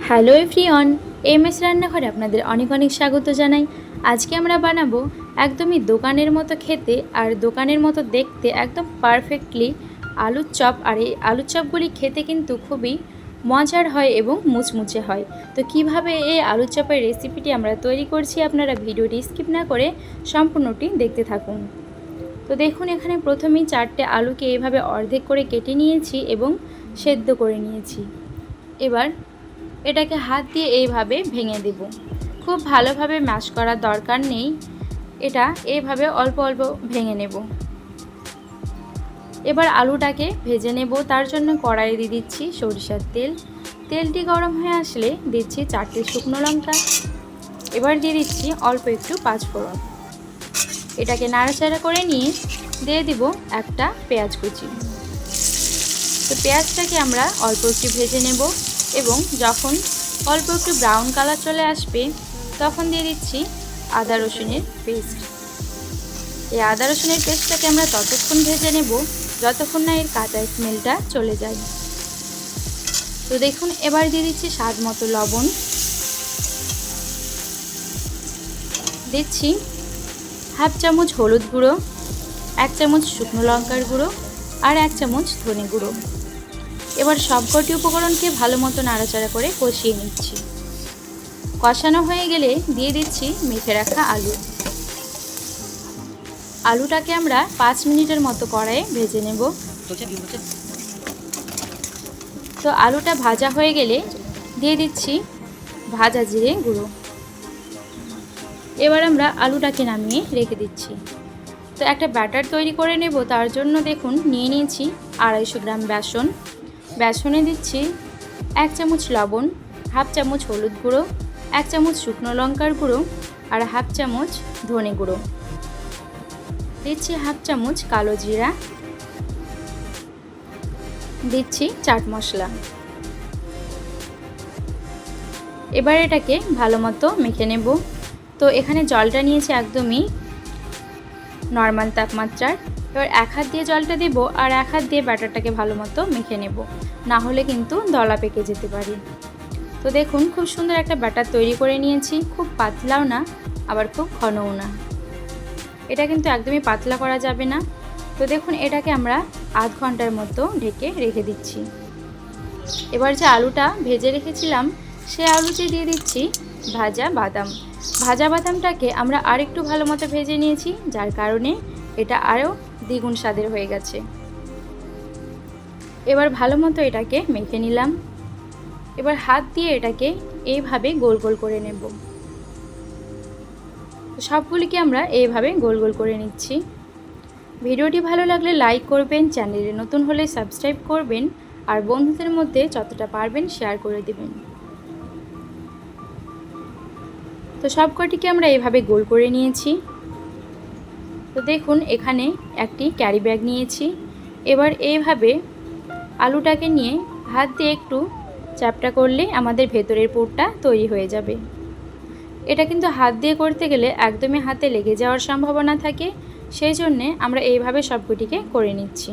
Hello everyone M S রান্নাঘরে আপনাদের অনেক অনেক স্বাগত জানাই। আজকে আমরা বানাবো একদমই দোকানের মতো খেতে আর দোকানের মতো দেখতে একদম পারফেক্টলি আলুর চপ। আর এই আলুর চপগুলি খেতে কিন্তু খুবই মজার হয় এবং মুচমুচে হয়। তো কীভাবে এই আলুর চপের রেসিপিটি আমরা তৈরি করছি আপনারা ভিডিওটি স্কিপ না করে সম্পূর্ণটি দেখতে থাকুন। তো দেখুন, এখানে প্রথমেই চারটে আলুকে এভাবে অর্ধেক করে কেটে নিয়েছি এবং সেদ্ধ করে নিয়েছি। এবার এটাকে হাত দিয়ে এইভাবে ভেঙে দেব। খুব ভালোভাবে ম্যাশ করার দরকার নেই। এটা এইভাবে অল্প অল্প ভেঙে নেব। এবার আলুটাকে ভেজে নেব। তার জন্য কড়াইয়ে দিয়ে দিচ্ছি সরিষার তেল। তেলটি গরম হয়ে আসলে দিচ্ছি চারটে শুকনো লঙ্কা। এবার দিয়ে দিচ্ছি অল্প একটু পাঁচফোড়ন। এটাকে নাড়াচাড়া করে নিয়ে দিয়ে দিব একটা পেঁয়াজ কুচি। তো পেঁয়াজটাকে আমরা অল্প একটু ভেজে নেব। এবং যখন অল্প একটু ব্রাউন কালার চলে আসবে, তখন দিয়ে দিচ্ছি আদা রসুনের পেস্ট এই আদা রসুনের পেস্টটাকে আমরা ততক্ষণ ভেজে নেব, যতক্ষণ না এর কাঁচা স্মেলটা চলে যায়। তো দেখুন, এবার দিয়ে দিচ্ছি স্বাদ মতো লবণ। দিচ্ছি হাফ চামচ হলুদ গুঁড়ো, এক চামচ শুকনো লঙ্কার গুঁড়ো আর এক চামচ ধনে গুঁড়ো। এবার সবকটি উপকরণকে ভালো মতো নাড়াচাড়া করে কষিয়ে নিচ্ছি। কষানো হয়ে গেলে দিয়ে দিচ্ছি মেখে রাখা আলু। আলুটাকে আমরা পাঁচ মিনিটের মতো কড়াইয়ে ভেজে নেব। তো আলুটা ভাজা হয়ে গেলে দিয়ে দিচ্ছি ভাজা জিরে গুঁড়ো। এবার আমরা আলুটাকে নামিয়ে রেখে দিচ্ছি। তো একটা ব্যাটার তৈরি করে নেব, তার জন্য দেখুন নিয়ে নিয়েছি আড়াইশো গ্রাম বেসন। বেসনে দিচ্ছি। এক চামচ লবণ, হাফ চামচ হলুদ গুঁড়ো, এক চামচ শুকনো লঙ্কার গুঁড়ো আর হাফ চামচ ধনে গুঁড়ো। দিচ্ছি হাফ চামচ কালো জিরা। দিচ্ছি চাট মশলা। এবার এটাকে ভালো মতো মেখে নেব। তো এখানে জলটা নিয়েছি একদমই নর্মাল তাপমাত্রার। এবার এক হাত দিয়ে জলটা দেবো আর এক হাত দিয়ে ব্যাটারটাকে ভালো মতো মেখে নেব। না হলে কিন্তু দলা পেকে যেতে পারে। তো দেখুন, খুব সুন্দর একটা ব্যাটার তৈরি করে নিয়েছি। খুব পাতলাও না, আবার খুব ঘনও না। এটা কিন্তু একদমই পাতলা করা যাবে না। তো দেখুন, এটাকে আমরা আধ ঘণ্টার মতো ঢেকে রেখে দিচ্ছি। এবার যে আলুটা ভেজে রেখেছিলাম, সে আলুতে দিয়ে দিচ্ছি, ভাজা বাদাম। ভাজা বাদামটাকে আমরা আরেকটু ভালো মতো ভেজে নিয়েছি, যার কারণে এটা আরও দ্বিগুণ স্বাদের হয়ে গেছে। এবার ভালো মতো এটাকে মেখে নিলাম। এবার হাত দিয়ে এটাকে এইভাবে গোল গোল করে নেব। সবগুলিকে আমরা এইভাবে গোল গোল করে নিচ্ছি। ভিডিওটি ভালো লাগলে লাইক করবেন, চ্যানেলে নতুন হলে সাবস্ক্রাইব করবেন, আর বন্ধুদের মধ্যে যতটা পারবেন শেয়ার করে দেবেন। তো সবকটিকে আমরা এভাবে গোল করে নিয়েছি? তো দেখুন, এখানে একটি ক্যারি ব্যাগ নিয়েছি। এবার এইভাবে আলুটাকে নিয়ে হাত দিয়ে একটু চ্যাপটা করলে আমাদের ভেতরের পুরটা তৈরি হয়ে যাবে। এটা কিন্তু হাত দিয়ে করতে গেলে একদমই হাতে লেগে যাওয়ার সম্ভাবনা থাকে, সেই জন্যে আমরা এইভাবে সবকটিকে করে নিচ্ছি।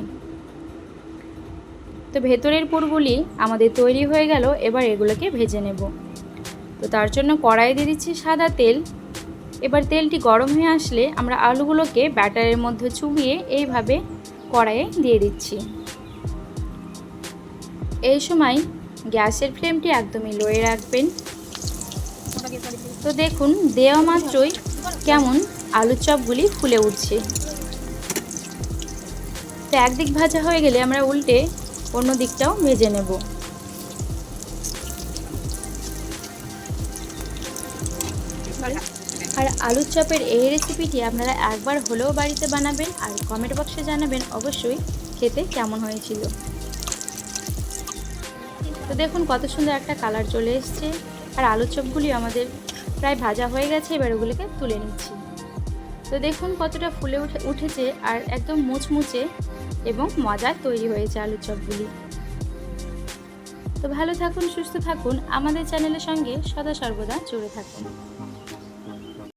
তো ভেতরের পুরগুলি আমাদের তৈরি হয়ে গেল, এবার এগুলোকে ভেজে নেব। তো তার জন্য কড়াই দিয়ে দিচ্ছি সাদা তেল। এবার তেলটি গরম হয়ে আসলে আমরা আলুগুলোকে ব্যাটারের মধ্যে চুবিয়ে এইভাবে কড়াইয়ে দিয়ে দিচ্ছি। এই সময় গ্যাসের ফ্লেমটি একদমই লোয়ে রাখবেন। তো দেখুন, দেওয়া মাত্রই কেমন আলুর চপগুলি ফুলে উঠছে। তো একদিক ভাজা হয়ে গেলে আমরা উল্টে অন্য দিকটাও ভেজে নেব। আর আলুর চপের এই রেসিপিটি আপনারা একবার হলেও বাড়িতে বানাবেন আর কমেন্ট বক্সে জানাবেন অবশ্যই খেতে কেমন হয়েছিল। তো দেখুন কত সুন্দর একটা কালার চলে এসছে। আর আলুর চপগুলি আমাদের প্রায় ভাজা হয়ে গেছে, এবার ওগুলিকে তুলে নিচ্ছি। তো দেখুন কতটা ফুলে উঠে, উঠেছে আর একদম মুচমুচে এবং মজার তৈরি হয়েছে আলুর চপগুলি। তো ভালো থাকুন, সুস্থ থাকুন। আমাদের চ্যানেলের সঙ্গে সদা সর্বদা জুড়ে থাকুন।